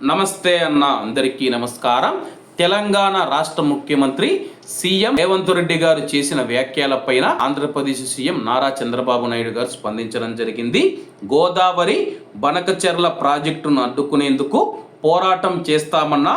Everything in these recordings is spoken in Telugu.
నమస్తే అన్న అందరికీ నమస్కారం. తెలంగాణ రాష్ట్ర ముఖ్యమంత్రి సీఎం రేవంత్ రెడ్డి గారు చేసిన వ్యాఖ్యలపైన ఆంధ్రప్రదేశ్ సీఎం నారా చంద్రబాబు నాయుడు గారు స్పందించడం జరిగింది. గోదావరి బనకచెర్ల ప్రాజెక్టును అడ్డుకునేందుకు పోరాటం చేస్తామన్న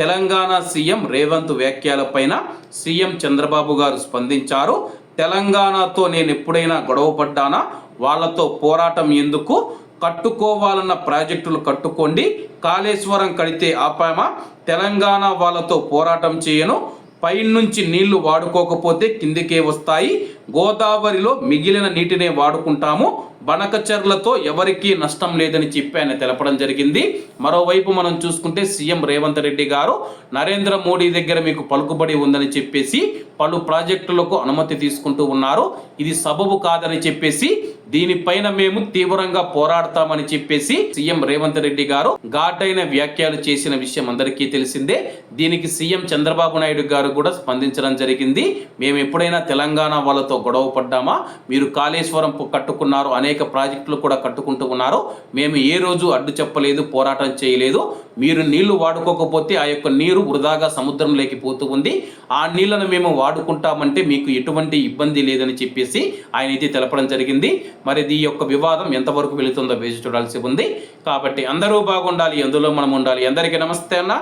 తెలంగాణ సీఎం రేవంత్ వ్యాఖ్యలపైన సీఎం చంద్రబాబు గారు స్పందించారు. తెలంగాణతో నేను ఎప్పుడైనా గొడవ పడ్డానా వాళ్ళతో పోరాటం ఎందుకు? కట్టుకోవాలన్న ప్రాజెక్టులు కట్టుకోండి. కాళేశ్వరం కడితే ఆపామా? తెలంగాణ వాళ్ళతో పోరాటం చేయను. పైనుంచి నీళ్ళు వాడుకోకపోతే కిందికే వస్తాయి. గోదావరిలో మిగిలిన నీటినే వాడుకుంటాము. బనకచర్లతో ఎవరికీ నష్టం లేదని చెప్పి ఆయన తెలపడం జరిగింది. మరోవైపు మనం చూసుకుంటే సీఎం రేవంత్ రెడ్డి గారు నరేంద్ర మోడీ దగ్గర మీకు పలుకుబడి ఉందని చెప్పేసి పలు ప్రాజెక్టులకు అనుమతి తీసుకుంటూ ఉన్నారు. ఇది సబబు కాదని చెప్పేసి దీనిపైన మేము తీవ్రంగా పోరాడతామని చెప్పేసి సీఎం రేవంత్ రెడ్డి గారు ఘాటైన వ్యాఖ్యలు చేసిన విషయం అందరికీ తెలిసిందే. దీనికి సీఎం చంద్రబాబు నాయుడు గారు కూడా స్పందించడం జరిగింది. మేము ఎప్పుడైనా తెలంగాణ వాళ్ళతో గొడవ పడ్డామా? మీరు కాళేశ్వరం కట్టుకున్నారు అనేక అనేక ప్రాజెక్టులు కూడా కట్టుకుంటూ ఉన్నారు మేము ఏ రోజు అడ్డు చెప్పలేదు పోరాటం చేయలేదు. మీరు నీళ్ళు వాడుకోకపోతే ఆ యొక్క నీరు వృధాగా సముద్రంలోకి పోతూ ఉంది. ఆ నీళ్ళను మేము వాడుకుంటామంటే మీకు ఎటువంటి ఇబ్బంది లేదని చెప్పేసి ఆయన అయితే తెలపడం జరిగింది. మరి ఈ యొక్క వివాదం ఎంతవరకు వెళుతుందో వేచి చూడాల్సి ఉంది. కాబట్టి అందరూ బాగుండాలి ఎందులో మనం ఉండాలి. అందరికీ నమస్తే అన్న.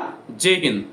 జై హింద్.